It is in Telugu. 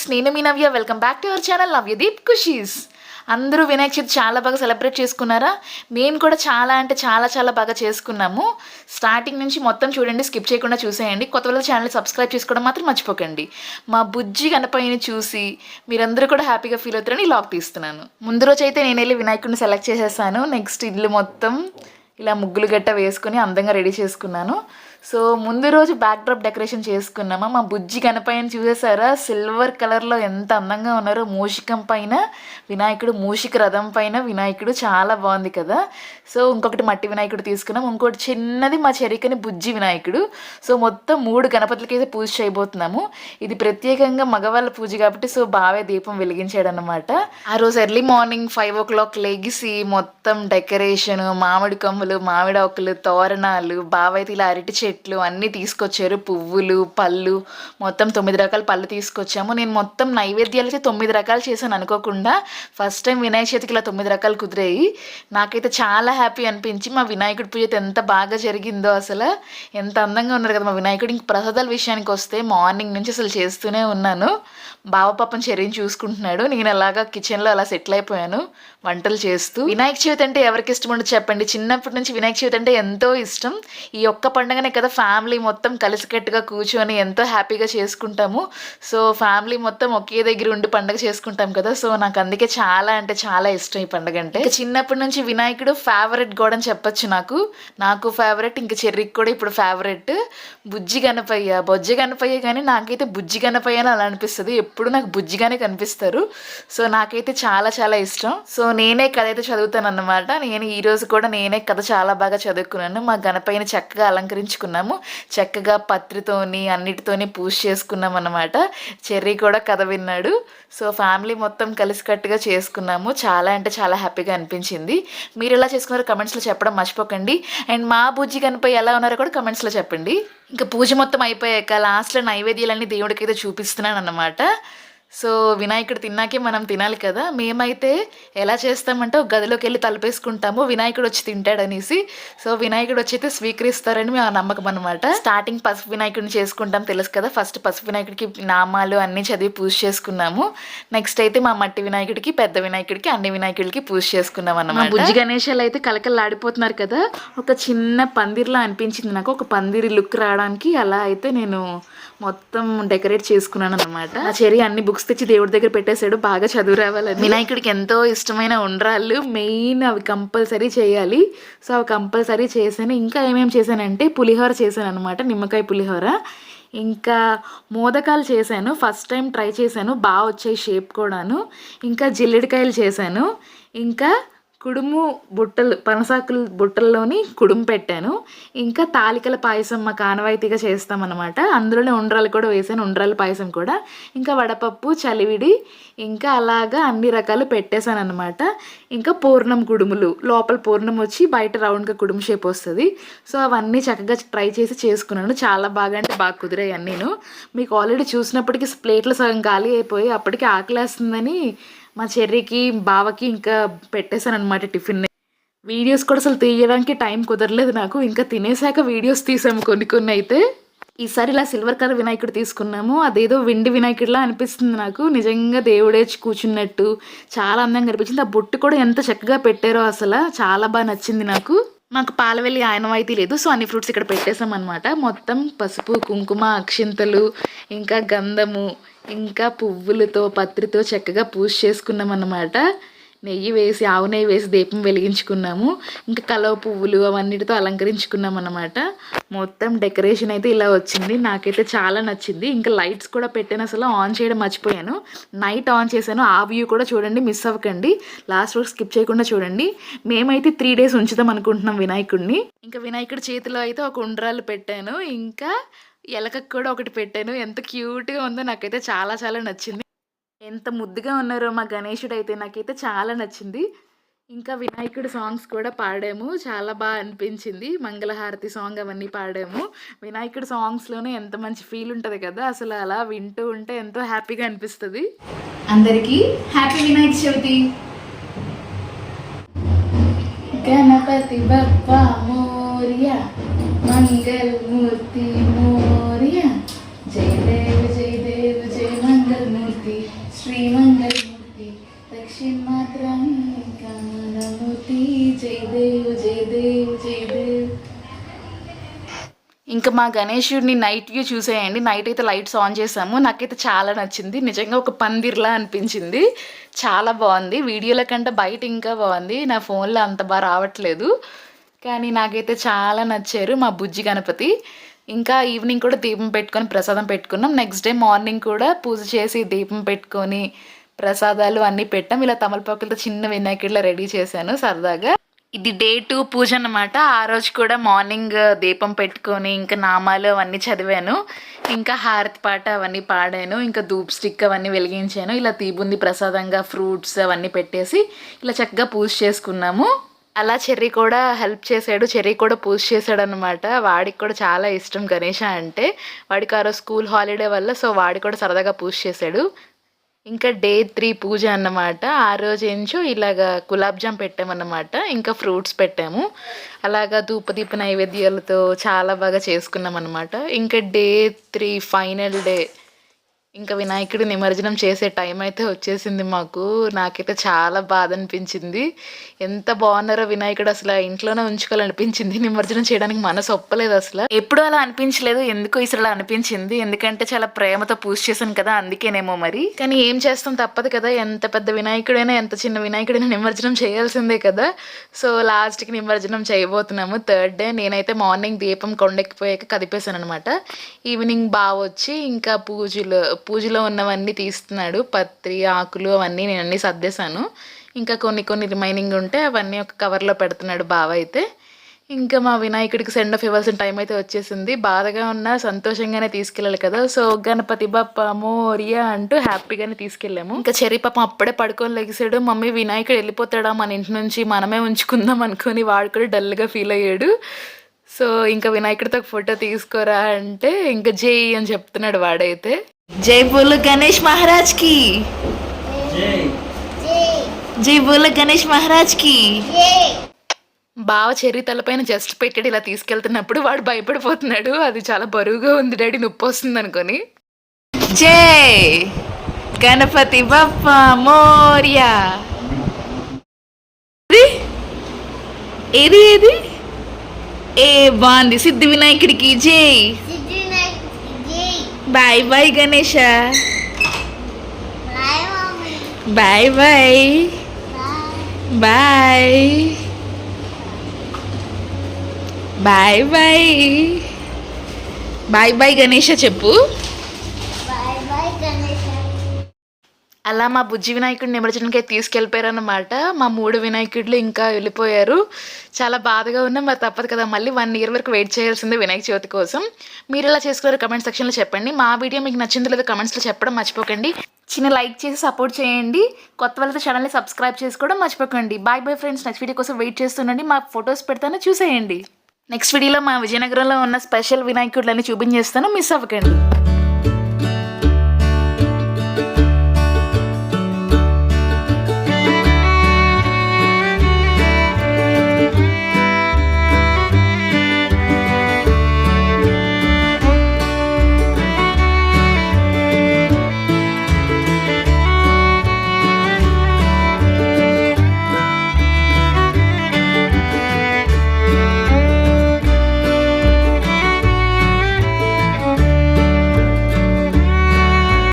హలో నేను మీ Navya. Welcome back to our channel Navyadeep Khushis అందరూ వినాయక చవితి చాలా బాగా సెలబ్రేట్ చేసుకున్నారా? మేము కూడా చాలా అంటే చాలా చాలా బాగా చేసుకున్నాము. స్టార్టింగ్ నుంచి మొత్తం చూడండి స్కిప్ చేయకుండా చూసేయండి. కొత్త వాళ్ళ ఛానల్ సబ్స్క్రైబ్ చేసుకోవడం మాత్రం మర్చిపోకండి. మా బుజ్జి గణపయ్యని చూసి మీరందరూ కూడా హ్యాపీగా ఫీల్ అవుతారని లాక్ తీస్తున్నాను. ముందు రోజు అయితే నేను వెళ్ళి వినాయకుడిని సెలెక్ట్ చేసేసాను. నెక్స్ట్ ఇల్లు మొత్తం ఇలా ముగ్గులు గట్ట వేసుకుని అందంగా రెడీ చేసుకున్నాను. సో ముందు రోజు బ్యాక్ డ్రాప్ డెకరేషన్ చేసుకున్నామా? మా బుజ్జి కనపైన చూసేసారా సిల్వర్ కలర్లో ఎంత అందంగా ఉన్నారో మూషికం పైన వినాయకుడు మూషిక రథం పైన వినాయకుడు చాలా బాగుంది కదా. సో ఇంకొకటి మట్టి వినాయకుడు తీసుకున్నాం. ఇంకోటి చిన్నది మా చెరికని బుజ్జి వినాయకుడు. సో మొత్తం మూడు గణపతులకి అయితే పూజ చేయబోతున్నాము. ఇది ప్రత్యేకంగా మగవాళ్ళ పూజ కాబట్టి సో బావే దీపం వెలిగించాడు అనమాట ఆ రోజు early morning five o'clock లెగిసి మొత్తం డెకరేషన్ మామిడి కొమ్మలు మామిడి ఆకులు తోరణాలు బావైతే ఇలా అరటి చెట్లు అన్నీ తీసుకొచ్చారు. పువ్వులు పళ్ళు మొత్తం తొమ్మిది రకాల పళ్ళు తీసుకొచ్చాము. నేను మొత్తం నైవేద్యాలైతే తొమ్మిది రకాలు చేశాను అనుకోకుండా. ఫస్ట్ టైం వినాయక చవితికి ఇలా తొమ్మిది రకాలు కుదిరాయి. నాకైతే చాలా హ్యాపీ అనిపించి మా వినాయకుడి పూజ అయితే ఎంత బాగా జరిగిందో అసలు. ఎంత అందంగా ఉన్నారు కదా మా వినాయకుడి. ఇంక ప్రసాదాల విషయానికి వస్తే మార్నింగ్ నుంచి అసలు చేస్తూనే ఉన్నాను. బావ పాపం చర్యని చూసుకుంటున్నాడు. నేను అలాగా కిచెన్లో అలా సెటిల్ అయిపోయాను. వంటలు చేస్తూ వినాయక చవితి అంటే ఎవరికి ఇష్టం ఉండదు చెప్పండి. చిన్నప్పటి నుంచి వినాయక చవితి అంటే ఎంతో ఇష్టం. ఈ ఒక్క పండుగనే కదా ఫ్యామిలీ మొత్తం కలిసికట్టుగా కూర్చొని ఎంతో హ్యాపీగా చేసుకుంటాము. సో ఫ్యామిలీ మొత్తం ఒకే దగ్గర ఉండి పండుగ చేసుకుంటాం కదా. సో నాకు అందుకే చాలా అంటే చాలా ఇష్టం ఈ పండుగ అంటే. చిన్నప్పటి నుంచి వినాయకుడు ఫేవరెట్ కూడా అని చెప్పొచ్చు నాకు. నాకు ఫేవరెట్ ఇంకా చెర్రికి కూడా ఇప్పుడు ఫేవరెట్ బుజ్జి గణపయ్య బొజ్జి గణపయ్య కానీ నాకైతే బుజ్జి గణపయ్య అని అలా అనిపిస్తుంది. ఎప్పుడు నాకు బుజ్జిగానే కనిపిస్తారు. సో నాకైతే చాలా చాలా ఇష్టం. సో నేనే కథ అయితే చదువుతాను అన్నమాట నేను ఈరోజు కూడా నేనే కథ చాలా బాగా చదువుకున్నాను. మా గణపైన చక్కగా అలంకరించుకున్నాము. చక్కగా పత్రితోని అన్నిటితోని పూజ చేసుకున్నాం అన్నమాట చెర్రీ కూడా కథ విన్నాడు. సో ఫ్యామిలీ మొత్తం కలిసికట్టుగా చేసుకున్నాము. చాలా అంటే చాలా హ్యాపీగా అనిపించింది. మీరు ఎలా చేసుకున్నారో కమెంట్స్లో చెప్పడం మర్చిపోకండి. అండ్ మా బుజ్జి గణపై ఎలా ఉన్నారో కూడా కమెంట్స్లో చెప్పండి. ఇంకా పూజ మొత్తం అయిపోయాక లాస్ట్లో నైవేద్యాలన్నీ దేవుడికి అయితే చూపిస్తున్నాను అన్నమాట సో వినాయకుడు తిన్నాకే మనం తినాలి కదా. మేమైతే ఎలా చేస్తామంటే ఒక గదిలోకి వెళ్ళి తలపేసుకుంటాము. వినాయకుడు వచ్చి తింటాడనేసి. సో వినాయకుడు వచ్చి అయితే స్వీకరిస్తారని మేము నమ్మకం అనమాట స్టార్టింగ్ పసుపు వినాయకుడిని చేసుకుంటాం తెలుసు కదా. ఫస్ట్ పసుపు వినాయకుడికి నామాలు అన్నీ చదివి పూజ చేసుకున్నాము. నెక్స్ట్ అయితే మా మట్టి వినాయకుడికి పెద్ద వినాయకుడికి అన్ని వినాయకుడికి పూజ చేసుకున్నాం అన్నమాట. బుజ్జి గణేశాలు అయితే కలకలాడిపోతున్నారు కదా. ఒక చిన్న పందిర్లా అనిపించింది నాకు. ఒక పందిరి లుక్ రావడానికి అలా అయితే నేను మొత్తం డెకరేట్ చేసుకున్నాను అనమాట ఆ చెరి అన్ని బుక్స్ తెచ్చి దేవుడి దగ్గర పెట్టేశాడు బాగా చదువు రావాలని వినాయకుడికి ఎంతో ఇష్టమైన ఉండరాళ్ళు మెయిన్ అవి కంపల్సరీ చేయాలి. సో అవి కంపల్సరీ చేశాను. ఇంకా ఏమేమి చేశానంటే పులిహోర చేశాను అనమాట నిమ్మకాయ పులిహోర. ఇంకా మోదకాలు చేశాను ఫస్ట్ టైం ట్రై చేశాను బాగా వచ్చాయి షేప్ కూడాను. ఇంకా జిల్లిడికాయలు చేశాను. ఇంకా కుడుము బుట్టలు పనసాకులు బుట్టల్లోని కుడుము పెట్టాను. ఇంకా తాలికల పాయసం మా కానవాయితీగా చేస్తామన్నమాట. అందులోనే ఉండ్రాలు కూడా వేసాను ఉండ్రాల పాయసం కూడా. ఇంకా వడపప్పు చలివిడి ఇంకా అలాగా అన్ని రకాలు పెట్టేశాను అనమాట ఇంకా పూర్ణం కుడుములు లోపల పూర్ణం వచ్చి బయట రౌండ్గా కుడుము షేప్ వస్తుంది. సో అవన్నీ చక్కగా ట్రై చేసి చేసుకున్నాను. చాలా బాగా అంటే బాగా కుదిరాయి నేను. మీకు ఆల్రెడీ చూసినప్పటికీ ప్లేట్లు సగం ఖాళీ అయిపోయి అప్పటికి ఆకలేస్తుందని మా చెర్రీకి బావకి ఇంకా పెట్టేశాను అనమాట టిఫిన్. వీడియోస్ కూడా అసలు తీయడానికి టైం కుదరలేదు నాకు. ఇంకా తినేసాక వీడియోస్ తీసాము కొన్ని కొన్ని అయితే. ఈసారి ఇలా సిల్వర్ కలర్ వినాయకుడు తీసుకున్నాము. అదేదో వెండి వినాయకుడిలా అనిపిస్తుంది నాకు. నిజంగా దేవుడే కూర్చున్నట్టు చాలా అందంగా అనిపించింది. ఆ బొట్టు కూడా ఎంత చక్కగా పెట్టారో అసలు. చాలా బాగా నచ్చింది నాకు. మాకు పాలవెల్లి ఆయనమైతే లేదు. సో అన్ని ఫ్రూట్స్ ఇక్కడ పెట్టేసాం అనమాట మొత్తం పసుపు కుంకుమ అక్షింతలు ఇంకా గంధము ఇంకా పువ్వులతో పత్రితో చక్కగా పూజ చేసుకున్నాం అన్నమాట నెయ్యి వేసి ఆవు నెయ్యి వేసి దీపం వెలిగించుకున్నాము. ఇంకా కలవ పువ్వులు అవన్నిటితో అలంకరించుకున్నాం అన్నమాట మొత్తం డెకరేషన్ అయితే ఇలా వచ్చింది. నాకైతే చాలా నచ్చింది. ఇంకా లైట్స్ కూడా పెట్టాను అసలు. ఆన్ చేయడం మర్చిపోయాను. నైట్ ఆన్ చేశాను. ఆ వ్యూ కూడా చూడండి మిస్ అవ్వకండి. లాస్ట్ రోజు స్కిప్ చేయకుండా చూడండి. మేమైతే త్రీ డేస్ ఉంచుదాం అనుకుంటున్నాం వినాయకుడిని. ఇంకా వినాయకుడి చేతిలో అయితే ఒక ఉండ్రాలు పెట్టాను. ఇంకా ఎలకకు కూడా ఒకటి పెట్టాను. ఎంత క్యూట్గా ఉందో నాకైతే చాలా చాలా నచ్చింది. ఎంత ముద్దుగా ఉన్నారో మా గణేషుడు అయితే నాకైతే చాలా నచ్చింది. ఇంకా వినాయకుడి సాంగ్స్ కూడా పాడాము. చాలా బాగా అనిపించింది. మంగళహారతి సాంగ్ అవన్నీ పాడాము. వినాయకుడి సాంగ్స్లోనే ఎంత మంచి ఫీల్ ఉంటుంది కదా అసలు అలా వింటూ ఉంటే ఎంతో హ్యాపీగా అనిపిస్తుంది. అందరికీ హ్యాపీ వినాయక చవితి. గణపతి బప్ప మోర్య మంగళమూర్తి మోర్య శ్రీమంగళమూర్తి దక్షిణమాత్రం కమలమూర్తి జయదేవ్ జయదేవ్ జయదేవ్ ఇంకా మా గణేశుడిని నైట్ వ్యూ చూసేయండి. నైట్ అయితే లైట్స్ ఆన్ చేసాము. నాకైతే చాలా నచ్చింది. నిజంగా ఒక పందిర్లా అనిపించింది. చాలా బాగుంది. వీడియోల కంటే బయట ఇంకా బాగుంది. నా ఫోన్లో అంత బాగా రావట్లేదు. కానీ నాకైతే చాలా నచ్చారు మా బుజ్జి గణపతి. ఇంకా ఈవినింగ్ కూడా దీపం పెట్టుకొని ప్రసాదం పెట్టుకున్నాం. నెక్స్ట్ డే మార్నింగ్ కూడా పూజ చేసి దీపం పెట్టుకొని ప్రసాదాలు అన్నీ పెట్టాం. ఇలా తమలపాకులతో చిన్న వినాయకుడిలో రెడీ చేశాను సరదాగా. ఇది డే టూ పూజ అన్నమాట. ఆ రోజు కూడా మార్నింగ్ దీపం పెట్టుకొని ఇంకా నామాలు అవన్నీ చదివాను. ఇంకా హారతి పాట అవన్నీ పాడాను. ఇంకా ధూప్ స్టిక్ అవన్నీ వెలిగించాను. ఇలా తీబుంది ప్రసాదంగా ఫ్రూట్స్ అవన్నీ పెట్టేసి ఇలా చక్కగా పూజ చేసుకున్నాము. అలా చెర్రీ కూడా హెల్ప్ చేశాడు చెర్రీ కూడా పూజ చేశాడు అనమాట వాడికి కూడా చాలా ఇష్టం గణేష అంటే. వాడికి ఆ రోజు స్కూల్ హాలిడే వల్ల సో వాడి కూడా సరదాగా పూజ చేశాడు ఇంకా డే త్రీ పూజ అన్నమాట. ఆ రోజు ఏంచో ఇలాగా గులాబ్ జామ్ పెట్టామన్నమాట. ఇంకా ఫ్రూట్స్ పెట్టాము. అలాగా ధూపదీప నైవేద్యాలతో చాలా బాగా చేసుకున్నాం అనమాట ఇంకా డే త్రీ ఫైనల్ డే ఇంకా వినాయకుడి నిమజ్జనం చేసే టైం అయితే వచ్చేసింది మాకు. నాకైతే చాలా బాధ అనిపించింది ఎంత బాగున్నారో వినాయకుడు అసలు ఇంట్లోనే ఉంచుకోవాలనిపించింది. నిమజ్జనం చేయడానికి మనసు ఒప్పలేదు అసలు. ఎప్పుడు అలా అనిపించలేదు ఎందుకు ఇసలు అలా అనిపించింది? ఎందుకంటే చాలా ప్రేమతో పూజ చేశాను కదా అందుకేనేమో మరి. కానీ ఏం చేస్తాం తప్పదు కదా ఎంత పెద్ద వినాయకుడైనా ఎంత చిన్న వినాయకుడైనా నిమజ్జనం చేయాల్సిందే కదా. సో లాస్ట్కి నిమజ్జనం చేయబోతున్నాము. థర్డ్ డే నేనైతే మార్నింగ్ దీపం కొండెక్కిపోయాక కదిపేశాను అనమాట ఈవినింగ్ బాగా వచ్చి ఇంకా పూజలు పూజలో ఉన్నవన్నీ తీస్తున్నాడు. పత్రి ఆకులు అవన్నీ నేను అన్నీ సర్దేశాను. ఇంకా కొన్ని కొన్ని రిమైనింగ్ ఉంటే అవన్నీ ఒక కవర్లో పెడుతున్నాడు బావ అయితే. ఇంకా మా వినాయకుడికి సెండ్ ఆఫ్ ఇవ్వాల్సిన టైం అయితే వచ్చేసింది. బాధగా ఉన్నా సంతోషంగానే తీసుకెళ్ళాలి కదా. సో గణపతి బాప్ప మోరియా అంటూ హ్యాపీగానే తీసుకెళ్ళాము. ఇంకా చెరి పాపం అప్పుడే పడుకొని లెగిసాడు. మమ్మీ వినాయకుడు వెళ్ళిపోతాడా మన ఇంటి నుంచి? మనమే ఉంచుకుందాం అనుకొని వాడు కూడా డల్గా ఫీల్ అయ్యాడు. సో ఇంకా వినాయకుడితో ఫోటో తీసుకోరా అంటే ఇంకా జేయి అని చెప్తున్నాడు వాడైతే. జై బోలు గణేష్ మహారాజ్కి జై బోలు గణేష్ మహారాజ్కి బావ చెర్రి తలపైన జస్ట్ పెట్టాడు ఇలా తీసుకెళ్తున్నప్పుడు వాడు భయపడిపోతున్నాడు. అది చాలా బరువుగా ఉంది డాడీ నొప్పి వస్తుంది అనుకొని. జై గణపతి బప్ప మోరియా. ఏది ఏది? ఏ బాగుంది సిద్ధి వినాయకుడికి జై. Bye bye Ganesha bye bye bye bye bye bye bye Ganesha చెప్పు. అలా మా బుజ్జి వినాయకుడిని నిమజ్జనానికి తీసుకెళ్ళిపోయారన్నమాట. మా మూడు వినాయకుడులు ఇంకా వెళ్ళిపోయారు. చాలా బాధగా ఉన్నా మరి తప్పదు కదా. మళ్ళీ వన్ ఇయర్ వరకు వెయిట్ చేయాల్సిందే వినాయక చవితి కోసం. మీరు ఎలా చేసుకున్నారు కమెంట్ సెక్షన్లో చెప్పండి. మా వీడియో మీకు నచ్చిందో లేదో కమెంట్స్లో చెప్పడం మర్చిపోకండి. చిన్న లైక్ చేసి సపోర్ట్ చేయండి. కొత్త వాళ్ళతో ఛానల్ని సబ్స్క్రైబ్ చేసుకోవడం మర్చిపోకండి. Bye bye friends. Next video కోసం వెయిట్ చేస్తుండండి. మా ఫొటోస్ పెడతాను చూసేయండి. నెక్స్ట్ వీడియోలో మా విజయనగరంలో ఉన్న స్పెషల్ వినాయకుడులన్నీ చూపించేస్తాను. మిస్ అవ్వకండి.